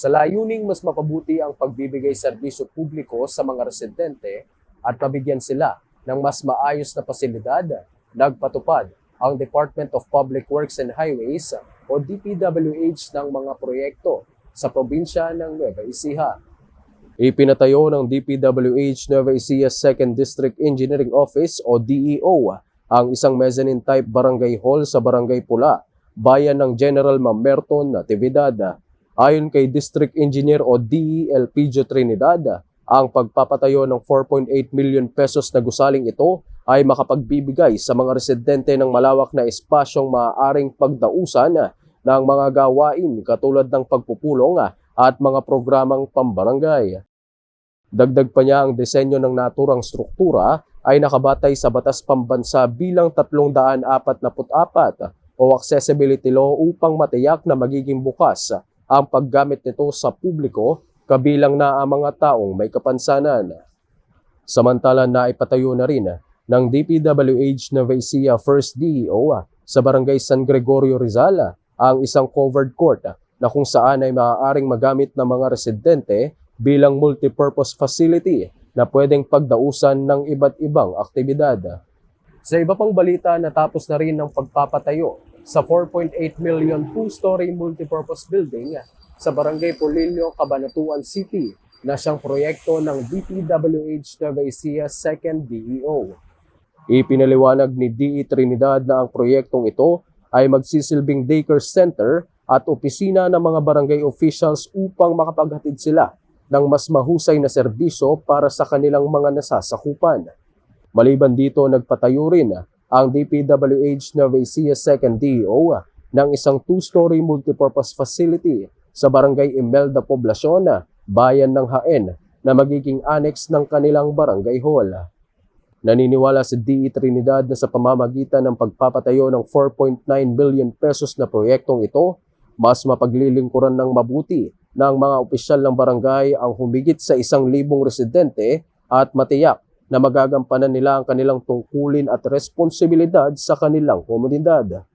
sa layuning mas mapabuti ang pagbibigay serbisyo publiko sa mga residente at mabigyan sila ng mas maayos na pasilidad, nagpatupad ang Department of Public Works and Highways o DPWH ng mga proyekto sa probinsya ng Nueva Ecija. Ipinatayo ng DPWH Nueva Ecija 2nd District Engineering Office o DEO ang isang mezzanine type barangay hall sa Barangay Pula, bayan ng General Mamerton, Natividad. Ayon kay District Engineer o DEL Trinidad, ang pagpapatayo ng 4.8 million pesos na gusaling ito ay makapagbibigay sa mga residente ng malawak na espasyong maaaring pagdausan ng mga gawain katulad ng pagpupulong at mga programang pambarangay. Dagdag pa niya ang disenyo ng naturang struktura ay nakabatay sa Batas Pambansa bilang 344 o Accessibility Law upang matiyak na magiging bukas ang paggamit nito sa publiko kabilang na ang mga taong may kapansanan. Samantala na ipatayo na rin ng DPWH Nueva Ecija First DEO sa Barangay San Gregorio Rizal ang isang covered court na kung saan ay maaaring magamit ng mga residente bilang multipurpose facility na pwedeng pagdausan ng iba't ibang aktibidad. Sa iba pang balita, natapos na rin ang pagpapatayo sa 4.8 million two-story multipurpose building sa Barangay Polillo, Cabanatuan City na siyang proyekto ng DPWH Nueva Ecija 2nd DEO. Ipinaliwanag ni DE Trinidad na ang proyektong ito ay magsisilbing daycare center at opisina ng mga barangay officials upang makapaghatid sila ng mas mahusay na serbisyo para sa kanilang mga nasasakupan. Maliban dito, nagpatayo rin ang DPWH Ecija 2nd DEO ng isang two-story multipurpose facility sa Barangay Imelda Poblacion, bayan ng Haen, na magiging annex ng kanilang barangay hall. Naniniwala si DE Trinidad na sa pamamagitan ng pagpapatayo ng 4.9 billion pesos na proyektong ito, mas mapaglilingkuran ng mabuti ng mga opisyal ng barangay ang humigit sa isang libong residente at matiyak na magagampanan nila ang kanilang tungkulin at responsibilidad sa kanilang komunidad.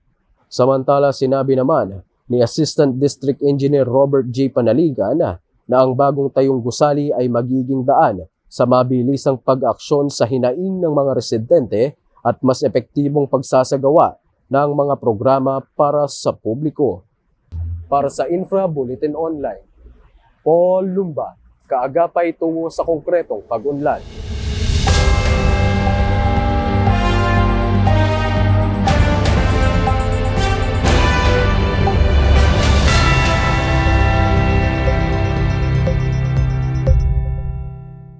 Samantala, sinabi naman ni Assistant District Engineer Robert J. Panaligan na, ang bagong tayong gusali ay magiging daan sa mabilisang pag-aksyon sa hinaing ng mga residente at mas epektibong pagsasagawa ng mga programa para sa publiko. Para sa Infra Bulletin Online, Paul Lumba, kaagapay tungo sa konkretong pag-unlad.